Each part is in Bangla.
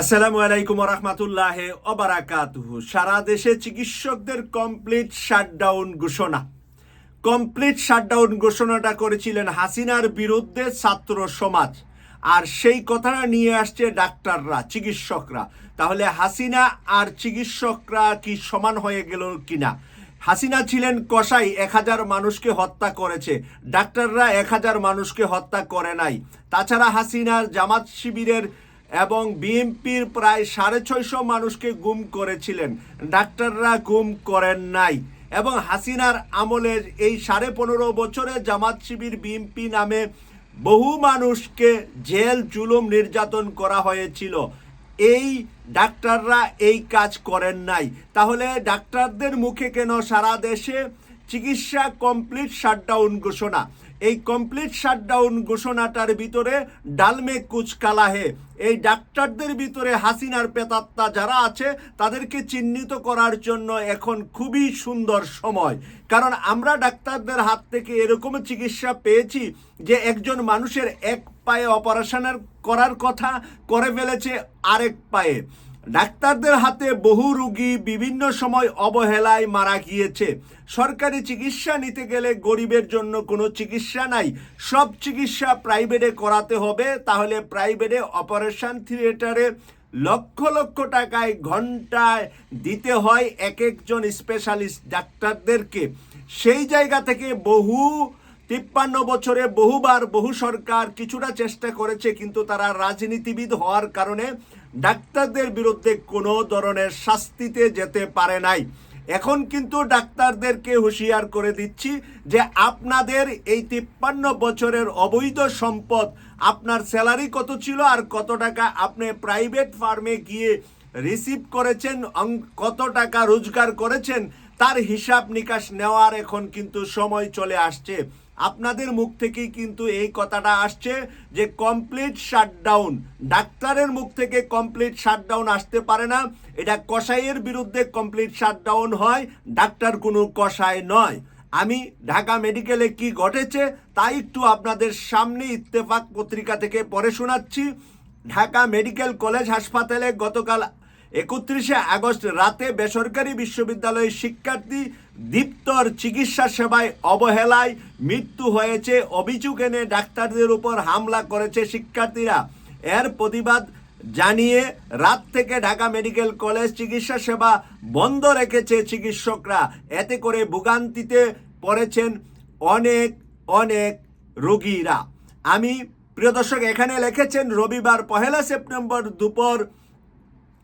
আসসালামু আলাইকুম রহমতুল্লাহ অবারাকাতুহু সারা দেশে চিকিৎসকদের কমপ্লিট শাটডাউন ঘোষণা। কমপ্লিট শাটডাউন ঘোষণাটা করেছিলেন হাসিনার বিরুদ্ধে ছাত্র সমাজ। আর সেই কথাটা নিয়ে আসছে ডাক্তাররা, চিকিৎসকরা। তাহলে হাসিনা আর চিকিৎসকরা কি সমান হয়ে গেল কিনা? হাসিনা ছিলেন কসাই, এক হাজার মানুষকে হত্যা করেছে। ডাক্তাররা এক হাজার মানুষকে হত্যা করে নাই। তাছাড়া হাসিনার জামাত শিবিরের এবং বিএনপির প্রায় সাড়ে ছয়শো মানুষকে গুম করেছিলেন। ডাক্তাররা গুম করেন নাই। এবং হাসিনার আমলের এই সাড়ে পনেরো বছরে জামাত শিবির বিএনপি নামে বহু মানুষকে জেল, জুলুম নির্যাতন করা হয়েছিল। এই ডাক্তাররা এই কাজ করেন নাই। তাহলে ডাক্তারদের মুখে কেন সারা দেশে চিকিৎসা কমপ্লিট শাটডাউন ঘোষণা? এই কমপ্লিট শাটডাউন ঘোষণাটার ভিতরে ডালমে কুচকালাহে। এই ডাক্তারদের ভিতরে হাসিনার পেতাত্তা যারা আছে, তাদেরকে চিহ্নিত করার জন্য এখন খুবই সুন্দর সময়। কারণ আমরা ডাক্তারদের হাত থেকে এরকম চিকিৎসা পেয়েছি যে একজন মানুষের এক পায়ে অপারেশনের করার কথা, করে ফেলেছে আরেক পায়ে। ডাক্তারদের হাতে বহু রুগী বিভিন্ন সময় অবহেলায় মারা গিয়েছে। সরকারি চিকিৎসা নিতে গেলে গরিবের জন্য কোনো চিকিৎসা নাই। সব চিকিৎসা প্রাইভেটে করাতে হবে, তাহলে প্রাইভেটে অপারেশন থিয়েটারে লক্ষ লক্ষ টাকায় ঘন্টায় দিতে হয় এক একজন স্পেশালিস্ট ডাক্তারদেরকে। সেই জায়গা থেকে বহু, তিপ্পান্ন বছরে বহুবার বহু সরকার কিছুটা চেষ্টা করেছে, কিন্তু তারা রাজনীতিবিদ হওয়ার কারণে ডাক্তারদের বিরুদ্ধে কোনো ধরনের শাস্তিতে যেতে পারে নাই। এখন কিন্তু ডাক্তারদেরকে হুঁশিয়ার করে দিচ্ছি যে আপনাদের এই তিপ্পান্ন বছরের অবৈধ সম্পদ আপনার স্যালারি কত ছিল আর কত টাকা আপনি প্রাইভেট ফার্মে গিয়ে রিসিভ করেছেন কত টাকা রোজগার করেছেন, তার হিসাব নিকাশ নেওয়ার এখন কিন্তু সময় চলে আসছে। আপনাদের মুখ থেকেই কিন্তু এই কথাটা আসছে যে কমপ্লিট শাটডাউন ডাক্তারের মুখ থেকে কমপ্লিট শাটডাউন আসতে পারে না। এটা কসাইয়ের বিরুদ্ধে কমপ্লিট শাটডাউন হয়, ডাক্তার কোনো কসাই নয়। আমি ঢাকা মেডিকেলে কি ঘটেছে তাই একটু আপনাদের সামনে ইত্তেফাক পত্রিকা থেকে পড়ে শোনাচ্ছি। ঢাকা মেডিকেল কলেজ হাসপাতালে গতকাল একত্রিশে আগস্ট রাতে বেসরকারি বিশ্ববিদ্যালয়ের শিক্ষার্থী দীপ্তর চিকিৎসা সেবায় অবহেলায় মৃত্যু হয়েছে, অভিযোগ এনে ডাক্তারদের উপর হামলা করেছে শিক্ষার্থীরা। এর প্রতিবাদ জানিয়ে রাত থেকে ঢাকা মেডিকেল কলেজ চিকিৎসা সেবা বন্ধ রেখেছে চিকিৎসকরা। এতে করে ভোগান্তিতে পড়েছেন অনেক অনেক রোগীরা। আমি, প্রিয় দর্শক, এখানে লিখেছেন, রবিবার পহেলা সেপ্টেম্বর দুপুর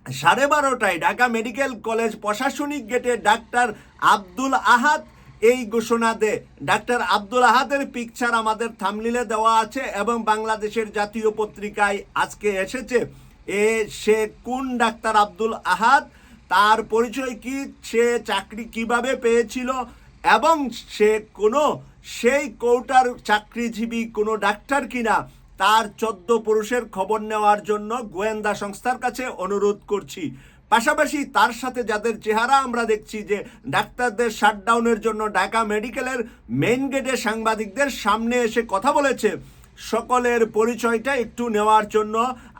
সাড়ে বারোটায় ঢাকা মেডিকেল কলেজ প্রশাসনিক গেটে ডাক্তার আব্দুল আহাদ এই ঘোষণা দে। ডাক্তার আব্দুল আহাদের পিকচার আমাদের থামলিলে দেওয়া আছে এবং বাংলাদেশের জাতীয় পত্রিকায় আজকে এসেছে। এ, সে কোন ডাক্তার আব্দুল আহাদ? তার পরিচয় কি? সে চাকরি কীভাবে পেয়েছিল? এবং সে কোনো, সেই কৌটার চাকরিজীবী কোনো ডাক্তার কিনা? তার চোদ্দ পুরুষের খবর নেওয়ার জন্য গোয়েন্দা সংস্থার কাছে অনুরোধ করছি। পাশাপাশি তার সাথে যাদের চেহারা আমরা দেখছি যে ডাক্তারদের শাটডাউনের জন্য ঢাকা মেডিকেলের মেইন গেটে সাংবাদিকদের সামনে এসে কথা বলেছে। সকলের পরিচয়টা একটু নেওয়ার জন্য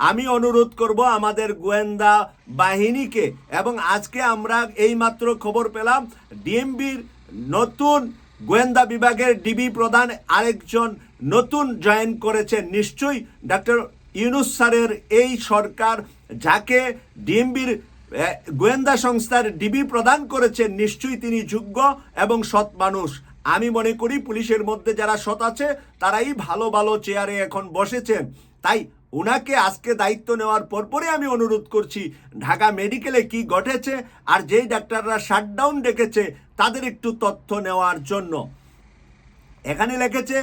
আমি অনুরোধ করব আমাদের গোয়েন্দা বাহিনীকে এবং আজকে আমরা এইমাত্র খবর পেলাম ডিএমবির নতুন গোয়েন্দা বিভাগের ডিবি প্রধান আরেকজন নতুন জয়েন করেছেন নিশ্চয়ই ডক্টর ইউনুস স্যারের এই সরকার, যাকে ডিএমবির গোয়েন্দা সংস্থার ডিবি প্রদান করেছেন, নিশ্চয়ই তিনি যোগ্য এবং সৎ মানুষ। আমি মনে করি পুলিশের মধ্যে যারা সৎ আছে, তারাই ভালো ভালো চেয়ারে এখন বসেছেন। তাই ওনাকে আজকে দায়িত্ব নেওয়ার পরপরই আমি অনুরোধ করছি, ঢাকা মেডিকেলে কি ঘটেছে আর যেই ডাক্তাররা শাটডাউন ডেকেছে, তাদের একটু তথ্য নেওয়ার জন্য। এখানে লিখেছে,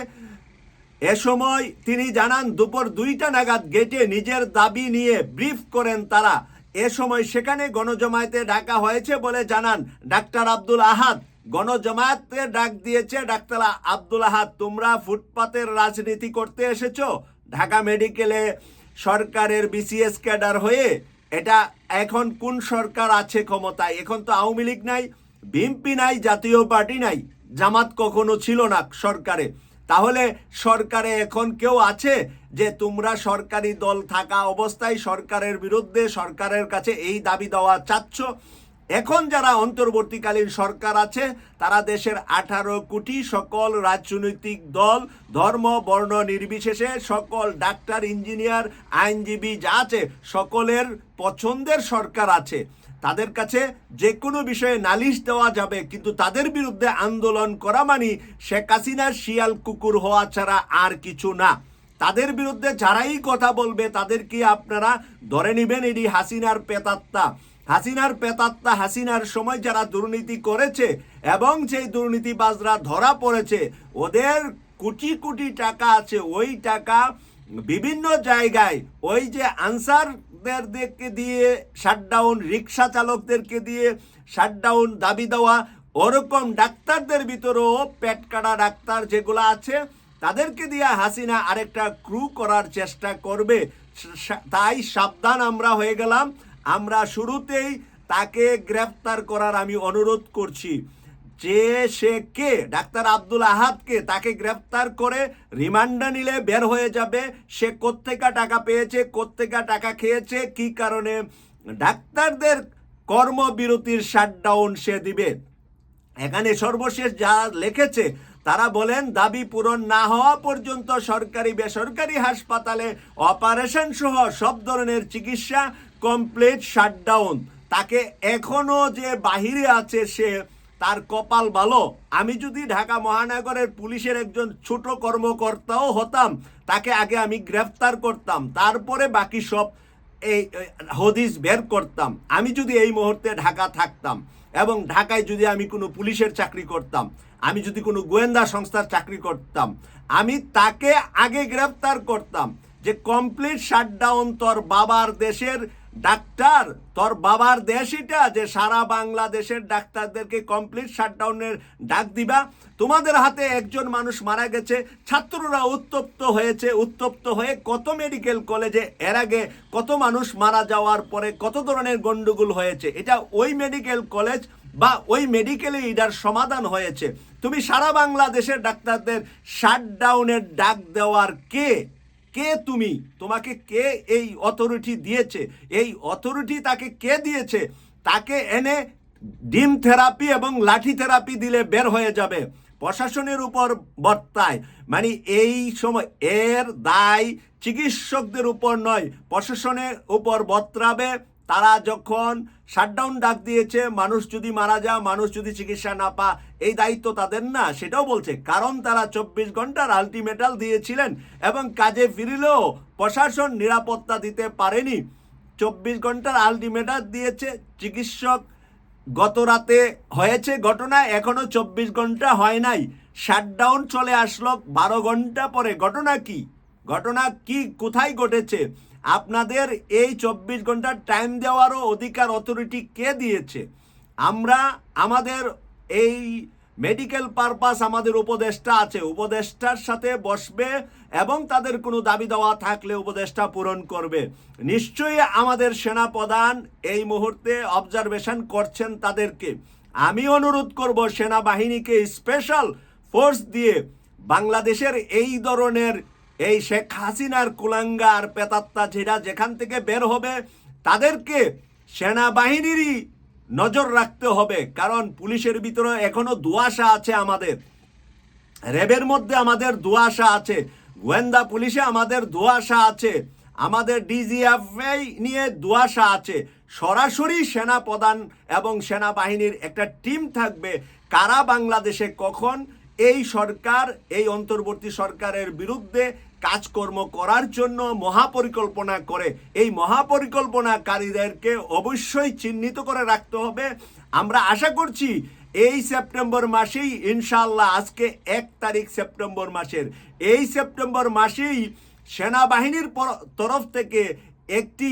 এ সময় তিনি জানান, দুপুর দুইটা নাগাদ গেটে নিজের দাবি নিয়ে ব্রিফ করেন তারা। এ সময় সেখানে গণজমায়েতে ডাকা হয়েছে বলে জানান ডাক্তার আব্দুল আহাদ। গণজমায়েতে ডাক দিয়েছে, ডাক্তার আব্দুল আহাদ, তোমরা ফুটপাতের রাজনীতি করতে এসেছ? ঢাকা মেডিকেলে সরকারের বিসিএস ক্যাডার হয়ে এটা এখন কোন সরকার আছে ক্ষমতায়? এখন তো আওয়ামী লীগ নাই, বিএনপি নাই, জাতীয় পার্টি নাই। জামাত কখনো ছিল না সরকারে। তাহলে সরকারে এখন কেউ আছে যে তোমরা সরকারি দল থাকা অবস্থায় সরকারের বিরুদ্ধে সরকারের কাছে এই দাবি দেওয়া চাচ্ছ? এখন যারা অন্তর্বর্তীকালীন সরকার আছে, তারা দেশের আঠারো কোটি সকল রাজনৈতিক দল, ধর্ম, বর্ণ নির্বিশেষে সকল ডাক্তার, ইঞ্জিনিয়ার, আইনজীবী যা আছে, সকলের পছন্দের সরকার আছে। তাদের কাছে যে কোনো বিষয়ে নালিশ দেওয়া যাবে, কিন্তু তাদের বিরুদ্ধে আন্দোলন করা মানে শেখ হাসিনার শিয়াল কুকুর হওয়া ছাড়া আর কিছু না। তাদের বিরুদ্ধে যারাই কথা বলবে তাদেরকে আপনারা ধরে নেবেন এটি হাসিনার পেতাত্তা হাসিনার পেতাত্তা হাসিনার সময় যারা দুর্নীতি করেছে এবং সেই দুর্নীতিবাজরা ধরা পড়েছে, ওদের কোটি কোটি টাকা আছে। ওই টাকা বিভিন্ন জায়গায় ওই যে আনসারদেরকে দিয়ে শাটডাউন রিক্সা চালকদেরকে দিয়ে শাটডাউন দাবি দেওয়া, ওরকম ডাক্তারদের ভিতরেও পেট কাটা ডাক্তার যেগুলো আছে, তাদেরকে দিয়ে হাসিনা আরেকটা ক্রু করার চেষ্টা করবে। তাই সাবধান আমরা হয়ে গেলাম। আমরা শুরুতেই তাকে গ্রেফতার করার আমি অনুরোধ করছি। যে সে কে, ডাক্তার আব্দুল আহাদকে তাকে গ্রেফতার করে রিমান্ডে নিলে বের হয়ে যাবে, সে কোত্থেকা টাকা পেয়েছে, কোত্থেকা টাকা খেয়েছে, কি কারণে? ডাক্তারদের কর্মবিরতির শাটডাউন সে দিবে। এখানে সর্বশেষ যা লিখেছে, তারা বলেন, দাবি পূরণ না হওয়া পর্যন্ত সরকারি বেসরকারি হাসপাতালে অপারেশন সহ সব ধরনের চিকিৎসা কমপ্লিট, শাটডাউন। তাকে এখনও যে বাহিরে আছে সে তার কপাল ভালো। আমি যদি ঢাকা মহানগরের পুলিশের একজন ছোট কর্মকর্তাও হতাম, তাকে আগে আমি গ্রেফতার করতাম, তারপরে বাকি সব এই হদিস বের করতাম। আমি যদি এই মুহূর্তে ঢাকা থাকতাম এবং ঢাকায় যদি আমি কোনো পুলিশের চাকরি করতাম, আমি যদি কোনো গোয়েন্দা সংস্থার চাকরি করতাম, আমি তাকে আগে গ্রেফতার করতাম যে কমপ্লিট শাটডাউন তোর বাবার দেশের ডাক্তার, তোর বাবার দেশ এটা যে সারা বাংলাদেশের ডাক্তারদেরকে কমপ্লিট শাটডাউনের ডাক দিবা। তোমাদের হাতে একজন মানুষ মারা গেছে, ছাত্ররা উত্তপ্ত হয়েছে, উত্তপ্ত হয়ে কত মেডিকেল কলেজে এর আগে কত মানুষ মারা যাওয়ার পরে কত ধরনের গন্ডগোল হয়েছে, এটা ওই মেডিকেল কলেজ বা ওই মেডিকেলে এটার সমাধান হয়েছে। তুমি সারা বাংলাদেশের ডাক্তারদের শাটডাউনের ডাক দেওয়ার কে? কে তুমি? তোমাকে কে এই অথরিটি দিয়েছে? এই অথরিটি তাকে কে দিয়েছে? তাকে এনে ডিম থেরাপি এবং লাঠি থেরাপি দিলে বের হয়ে যাবে। প্রশাসনের উপর বর্তায়। মানে এই সময় এর দায় চিকিৎসকদের উপর নয়, প্রশাসনের উপর বর্তাবে। তারা যখন শাটডাউন ডাক দিয়েছে, মানুষ যদি মারা যা মানুষ যদি চিকিৎসা না পা এই দায়িত্ব তাদের না, সেটাও বলছে। কারণ তারা চব্বিশ ঘণ্টার আলটিমেটাল দিয়েছিলেন এবং কাজে ফিরিলেও প্রশাসন নিরাপত্তা দিতে পারেনি। চব্বিশ ঘণ্টার আলটিমেটার দিয়েছে, চিকিৎসক গত রাতে হয়েছে ঘটনা, এখনও চব্বিশ ঘণ্টা হয় নাই। শাটডাউন চলে আসলো, বারো ঘণ্টা পরে। ঘটনা কি? ঘটনা কি? কোথায় ঘটেছে? আপনাদের এই চব্বিশ ঘণ্টার টাইম দেওয়ারও অধিকার অথরিটি কে দিয়েছে? আমরা, আমাদের এই মেডিকেল পারপাস আমাদের উপদেষ্টা আছে। উপদেষ্টার সাথে বসবে এবং তাদের কোনো দাবি দেওয়া থাকলে উপদেষ্টা পূরণ করবে। নিশ্চয়ই আমাদের সেনা প্রধান এই মুহূর্তে অবজারভেশন করছেন তাদেরকে। আমি অনুরোধ করব সেনাবাহিনীকে স্পেশাল ফোর্স দিয়ে বাংলাদেশের এই ধরনের এই শেখ হাসিনার কুলাঙ্গার পেতাত্তা যেটা যেখান থেকে বের হবে, তাদেরকে সেনাবাহিনীরই নজর রাখতে হবে, কারণ পুলিশের ভিতরে এখনও দুয়াশা আছে আমাদের। র্যাবের মধ্যে আমাদের দুয়াশা আছে, গোয়েন্দা পুলিশে আমাদের দুয়াশা আছে, আমাদের ডিজিএফআই নিয়ে দুয়াশা আছে। সরাসরি সেনা প্রধান এবং সেনাবাহিনীর একটা টিম থাকবে, কারা বাংলাদেশে কখন এই সরকার, এই অন্তর্বর্তী সরকারের বিরুদ্ধে কাজকর্ম করার জন্য মহাপরিকল্পনা করে। এই মহাপরিকল্পনাকারীদেরকে অবশ্যই চিহ্নিত করে রাখতে হবে। আমরা আশা করছি এই সেপ্টেম্বর মাসেই ইনশাল্লাহ আজকে এক তারিখ সেপ্টেম্বর মাসের, এই সেপ্টেম্বর মাসেই সেনাবাহিনীর তরফ থেকে একটি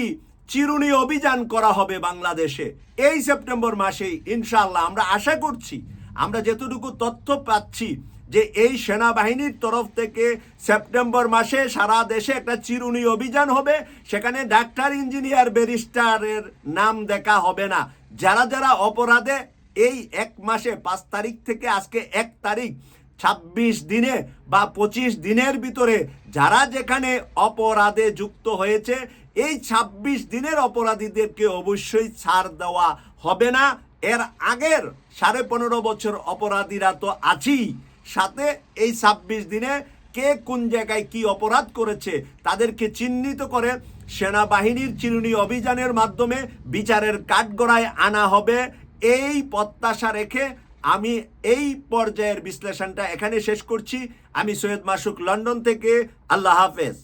চিরুনি অভিযান করা হবে বাংলাদেশে। এই সেপ্টেম্বর মাসেই ইনশাল্লাহ আমরা আশা করছি আমরা যেতটুকু তথ্য পাচ্ছি যে এই সেনাবাহিনীর তরফ থেকে সেপ্টেম্বর মাসে সারা দেশে একটা চিরুনি অভিযান হবে। সেখানে ডাক্তার, ইঞ্জিনিয়ার, ব্যারিস্টারের নাম দেখা হবে না। যারা যারা অপরাধে এই এক মাসে, পাঁচ তারিখ থেকে আজকে এক তারিখ, ছাব্বিশ দিনে বা পঁচিশ দিনের ভিতরে যারা যেখানে অপরাধে যুক্ত হয়েছে, এই ছাব্বিশ দিনের অপরাধীদেরকে অবশ্যই ছাড় দেওয়া হবে না। এর আগের সাড়ে পনেরো বছর অপরাধীরা তো আছেই সাথে এই ছাব্বিশ দিনে কে কোন জায়গায় কি অপরাধ করেছে তাদেরকে চিহ্নিত করে সেনাবাহিনীর চিরুনি অভিযানের মাধ্যমে বিচারের কাঠগড়ায় আনা হবে। এই প্রত্যাশা রেখে আমি এই পর্যায়ের বিশ্লেষণটা এখানে শেষ করছি। আমি সৈয়দ মাসুক লন্ডন থেকে। আল্লাহ হাফেজ।